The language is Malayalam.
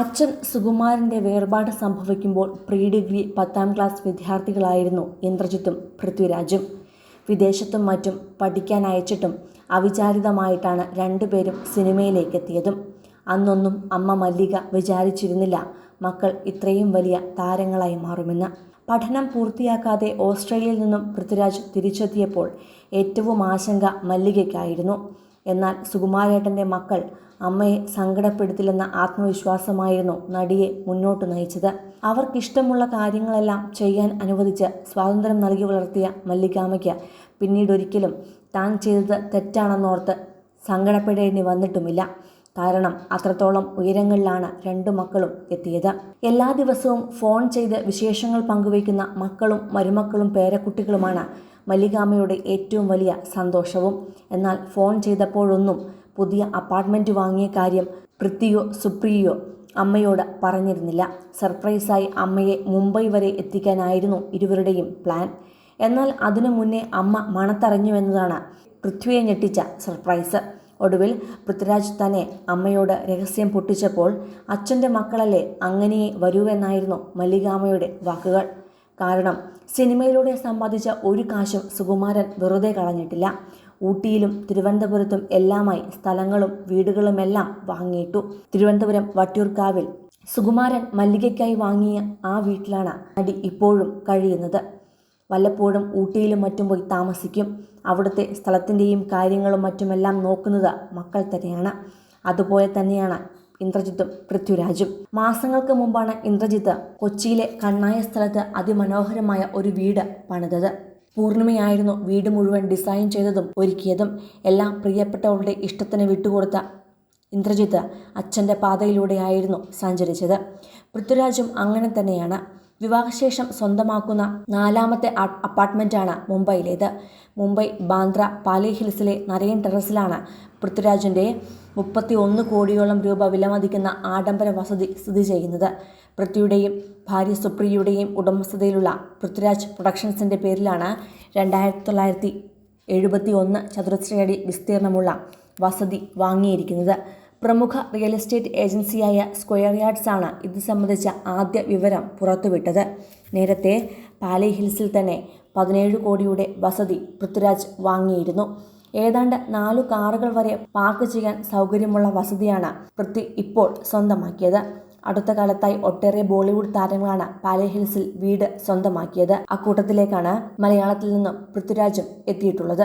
അച്ഛൻ സുകുമാരന്റെ വേർപാട് സംഭവിക്കുമ്പോൾ പ്രീ ഡിഗ്രി പത്താം ക്ലാസ് വിദ്യാർത്ഥികളായിരുന്നു ഇന്ദ്രജിത്തും പൃഥ്വിരാജും. വിദേശത്തും മറ്റും പഠിക്കാൻ അയച്ചിട്ടും അവിചാരിതമായിട്ടാണ് രണ്ടുപേരും സിനിമയിലേക്ക് എത്തിയതും അന്നൊന്നും അമ്മ മല്ലിക വിചാരിച്ചിരുന്നില്ല മക്കൾ ഇത്രയും വലിയ താരങ്ങളായി മാറുമെന്ന്. പഠനം പൂർത്തിയാക്കാതെ ഓസ്ട്രേലിയയിൽ നിന്നും പൃഥ്വിരാജ് തിരിച്ചെത്തിയപ്പോൾ ഏറ്റവും ആശങ്ക മല്ലികയ്ക്കായിരുന്നു. എന്നാൽ സുകുമാരേട്ടന്റെ മക്കൾ അമ്മയെ സങ്കടപ്പെടുത്തില്ലെന്ന ആത്മവിശ്വാസമായിരുന്നു നടിയെ മുന്നോട്ട് നയിച്ചത്. അവർക്കിഷ്ടമുള്ള കാര്യങ്ങളെല്ലാം ചെയ്യാൻ അനുവദിച്ച് സ്വാതന്ത്ര്യം നൽകി വളർത്തിയ മല്ലികാമയ്ക്ക് പിന്നീടൊരിക്കലും താൻ ചെയ്തത് തെറ്റാണെന്നോർത്ത് സങ്കടപ്പെടേണ്ടി വന്നിട്ടുമില്ല. കാരണം അത്രത്തോളം ഉയരങ്ങളിലാണ് രണ്ടു മക്കളും എത്തിയത്. എല്ലാ ദിവസവും ഫോൺ ചെയ്ത് വിശേഷങ്ങൾ പങ്കുവയ്ക്കുന്ന മക്കളും മരുമക്കളും പേരക്കുട്ടികളുമാണ് മല്ലികാമ്മയുടെ ഏറ്റവും വലിയ സന്തോഷവും. എന്നാൽ ഫോൺ ചെയ്തപ്പോഴൊന്നും പുതിയ അപ്പാർട്ട്മെന്റ് വാങ്ങിയ കാര്യം പൃഥ്വിയോ സുപ്രിയയോ അമ്മയോട് പറഞ്ഞിരുന്നില്ല. സർപ്രൈസായി അമ്മയെ മുംബൈ വരെ എത്തിക്കാനായിരുന്നു ഇരുവരുടെയും പ്ലാൻ. എന്നാൽ അതിനു മുന്നേ അമ്മ മണത്തറിഞ്ഞു എന്നതാണ് പൃഥ്വിയെ ഞെട്ടിച്ച സർപ്രൈസ്. ഒടുവിൽ പൃഥ്വിരാജ് തന്നെ അമ്മയോട് രഹസ്യം പൊട്ടിച്ചപ്പോൾ അച്ഛന്റെ മക്കളല്ലേ അങ്ങനെയേ വരൂവെന്നായിരുന്നു മല്ലികാമയുടെ വാക്കുകൾ. കാരണം സിനിമയിലൂടെ സമ്പാദിച്ച ഒരു കാശും സുകുമാരൻ വെറുതെ കളഞ്ഞിട്ടില്ല. ഊട്ടിയിലും തിരുവനന്തപുരത്തും എല്ലാമായി സ്ഥലങ്ങളും വീടുകളുമെല്ലാം വാങ്ങിയിട്ടു. തിരുവനന്തപുരം വട്ടിയൂർക്കാവിൽ സുകുമാരൻ മല്ലികയ്ക്കായി വാങ്ങിയ ആ വീട്ടിലാണ് നടി ഇപ്പോഴും കഴിയുന്നത്. വല്ലപ്പോഴും ഊട്ടിയിലും മറ്റും പോയി താമസിക്കും. അവിടുത്തെ സ്ഥലത്തിന്റെയും കാര്യങ്ങളും മറ്റുമെല്ലാം നോക്കുന്നത് മക്കൾ തന്നെയാണ്. അതുപോലെ തന്നെയാണ് ഇന്ദ്രജിത്തും പൃഥ്വിരാജും. മാസങ്ങൾക്ക് മുമ്പാണ് ഇന്ദ്രജിത്ത് കൊച്ചിയിലെ കണ്ണായ സ്ഥലത്ത് അതിമനോഹരമായ ഒരു വീട് പണിതത്. പൂർണിമയായിരുന്നു വീട് മുഴുവൻ ഡിസൈൻ ചെയ്തതും ഒരുക്കിയതും. എല്ലാം പ്രിയപ്പെട്ടവളുടെ ഇഷ്ടത്തിന് വിട്ടുകൊടുത്ത ഇന്ദ്രജിത്ത് അച്ഛന്റെ പാതയിലൂടെയായിരുന്നു സഞ്ചരിച്ചത്. പൃഥ്വിരാജും അങ്ങനെ തന്നെയാണ്. വിവാഹശേഷം സ്വന്തമാക്കുന്ന നാലാമത്തെ അപ്പാർട്ട്മെന്റാണ് മുംബൈയിലേത്. മുംബൈ ബാന്ദ്ര പാലി ഹിൽസിലെ നരയൻ ടെറസിലാണ് പൃഥ്വിരാജിന്റെ മുപ്പത്തി ഒന്ന് കോടിയോളം രൂപ വിലമതിക്കുന്ന ആഡംബര വസതി സ്ഥിതി ചെയ്യുന്നത്. പൃഥ്വിയുടെയും ഭാര്യ സുപ്രിയയുടെയും ഉടമസ്ഥതയിലുള്ള പൃഥ്വിരാജ് പ്രൊഡക്ഷൻസിന്റെ പേരിലാണ് രണ്ടായിരത്തി തൊള്ളായിരത്തി എഴുപത്തി ഒന്ന് ചതുരശ്രയടി വിസ്തീർണമുള്ള വസതി വാങ്ങിയിരിക്കുന്നത്. പ്രമുഖ റിയൽ എസ്റ്റേറ്റ് ഏജൻസിയായ സ്ക്വയർ യാർഡ്സ് ആണ് ഇത് സംബന്ധിച്ച ആദ്യ വിവരം പുറത്തുവിട്ടത്. നേരത്തെ പാലി ഹിൽസിൽ തന്നെ പതിനേഴ് കോടിയുടെ വസതി പൃഥ്വിരാജ് വാങ്ങിയിരുന്നു. ഏതാണ്ട് നാലു കാറുകൾ വരെ പാർക്ക് ചെയ്യാൻ സൗകര്യമുള്ള വസതിയാണ് പൃഥ്വി ഇപ്പോൾ സ്വന്തമാക്കിയത്. അടുത്ത കാലത്തായി ഒട്ടേറെ ബോളിവുഡ് താരങ്ങളാണ് പാലി ഹിൽസിൽ വീട് സ്വന്തമാക്കിയത്. അക്കൂട്ടത്തിലേക്കാണ് മലയാളത്തിൽ നിന്നും പൃഥ്വിരാജും എത്തിയിട്ടുള്ളത്.